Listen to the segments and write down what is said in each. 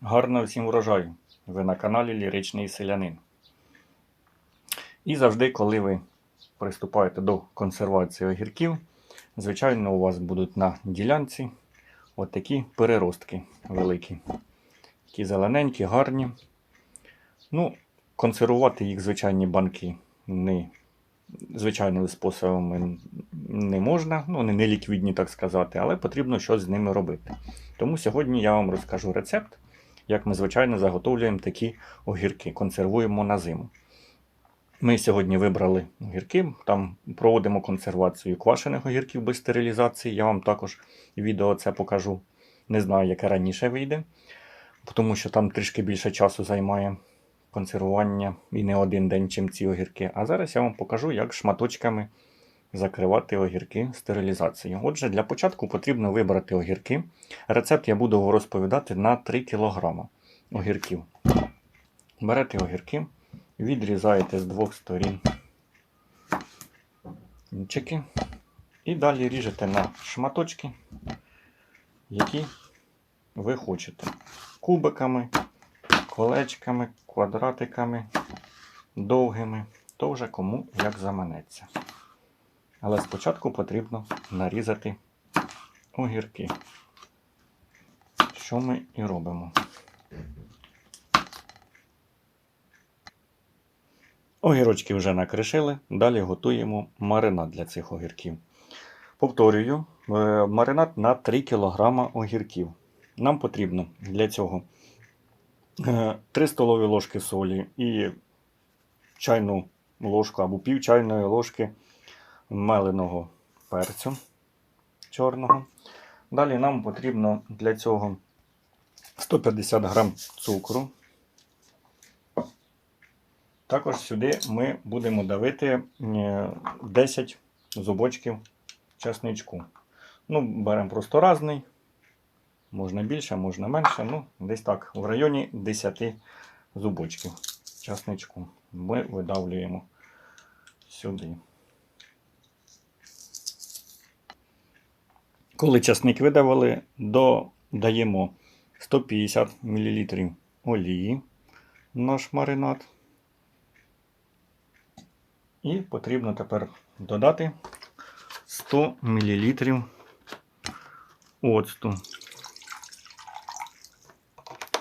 Гарного всім врожаю! Ви на каналі Ліричний Селянин. І завжди, коли ви приступаєте до консервації огірків, звичайно, у вас будуть на ділянці от такі переростки великі. Такі зелененькі, гарні. Ну, консервувати їх звичайні банки не звичайними способами не можна. Ну, вони не ліквідні, так сказати, але потрібно щось з ними робити. Тому сьогодні я вам розкажу рецепт, як ми, звичайно, заготовлюємо такі огірки, консервуємо на зиму. Ми сьогодні вибрали огірки, там проводимо консервацію квашених огірків без стерилізації. Я вам також відео це покажу. Не знаю, яке раніше вийде, тому що там трішки більше часу займає консервування і не один день, чим ці огірки. А зараз я вам покажу, як шматочками закривати огірки стерилізацією. Отже, для початку потрібно вибрати огірки. Рецепт я буду розповідати на 3 кг огірків. Берете огірки, відрізаєте з двох сторін кінчики і далі ріжете на шматочки, які ви хочете. Кубиками, колечками, квадратиками, довгими, то вже кому як заманеться. Але спочатку потрібно нарізати огірки. Що ми і робимо. Огірочки вже накришили, далі готуємо маринад для цих огірків. Повторюю, е, маринад на 3 кг огірків. Нам потрібно для цього 3 столові ложки солі і чайну ложку або пів чайної ложки меленого перцю чорного. Далі нам потрібно для цього 150 грам цукру. Також сюди ми будемо давити е, 10 зубочків чесничку. Ну, беремо просто разний. Можна більше, можна менше. Ну, десь так, в районі 10 зубочків чесничку. Ми видавлюємо сюди. Коли часник видавили, додаємо 150 мл олії в наш маринад. І потрібно тепер додати 100 мл оцту.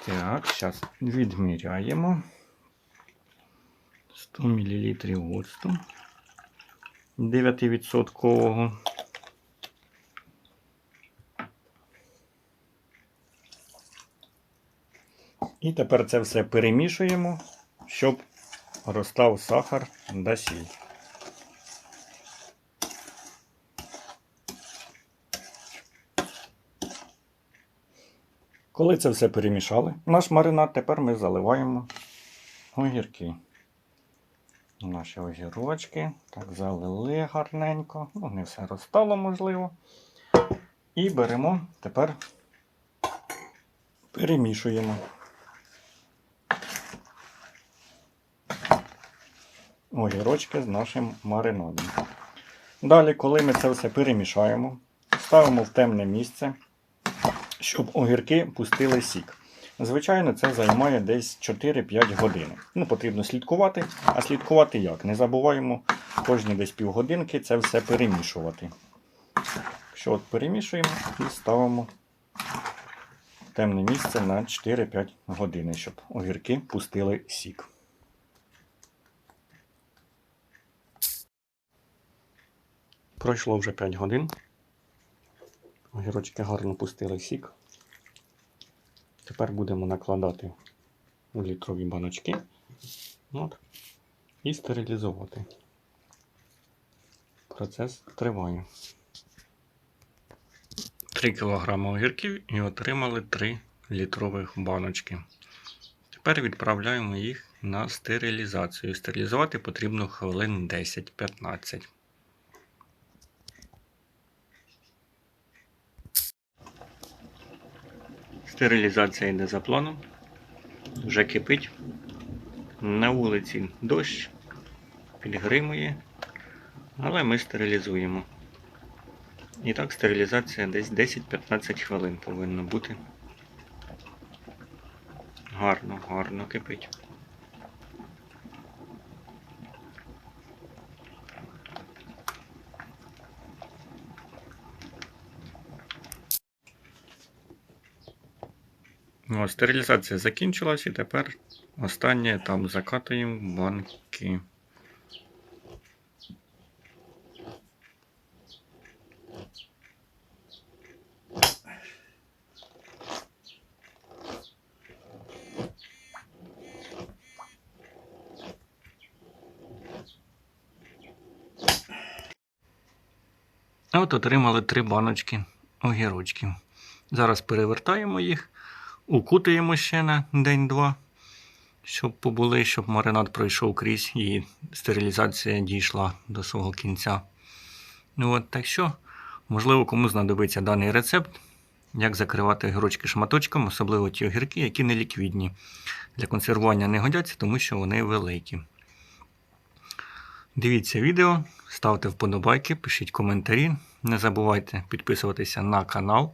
Так, зараз відміряємо. 100 мл оцту 9%. І тепер це все перемішуємо, щоб розстав сахар да сіль. Коли це все перемішали, наш маринад тепер ми заливаємо огірки. Наші огірочки. Так, залили гарненько. Ну, не все розстало, можливо. І беремо тепер перемішуємо. Огірочки з нашим маринадом. Далі, коли ми це все перемішаємо, ставимо в темне місце, щоб огірки пустили сік. Звичайно, це займає десь 4-5 годин. Ну, потрібно слідкувати. А слідкувати як? Не забуваємо кожні десь півгодинки це все перемішувати. Що от перемішуємо і ставимо в темне місце на 4-5 години, щоб огірки пустили сік. Пройшло вже 5 годин. Огірочки гарно пустили сік. Тепер будемо накладати у літрові баночки От. і стерилізувати. Процес триває. 3 кг огірків і отримали 3 літрових баночки. Тепер відправляємо їх на стерилізацію. Стерилізувати потрібно хвилин 10-15. Стерилізація йде за планом. Вже кипить. На вулиці дощ, підгримує, але ми стерилізуємо. І так, стерилізація десь 10-15 хвилин повинна бути. Гарно, гарно кипить. О, стерилізація закінчилась і тепер останній етап закатуємо банки. От отримали три баночки огірочків. Зараз перевертаємо їх, укутаємо ще на день-два, щоб побули, щоб маринад пройшов крізь і стерилізація дійшла до свого кінця. Ну от так що, можливо, кому знадобиться даний рецепт, як закривати огірочки шматочком, особливо ті огірки, які не ліквідні. Для консервування не годяться, тому що вони великі. Дивіться відео, ставте вподобайки, пишіть коментарі. Не забувайте підписуватися на канал.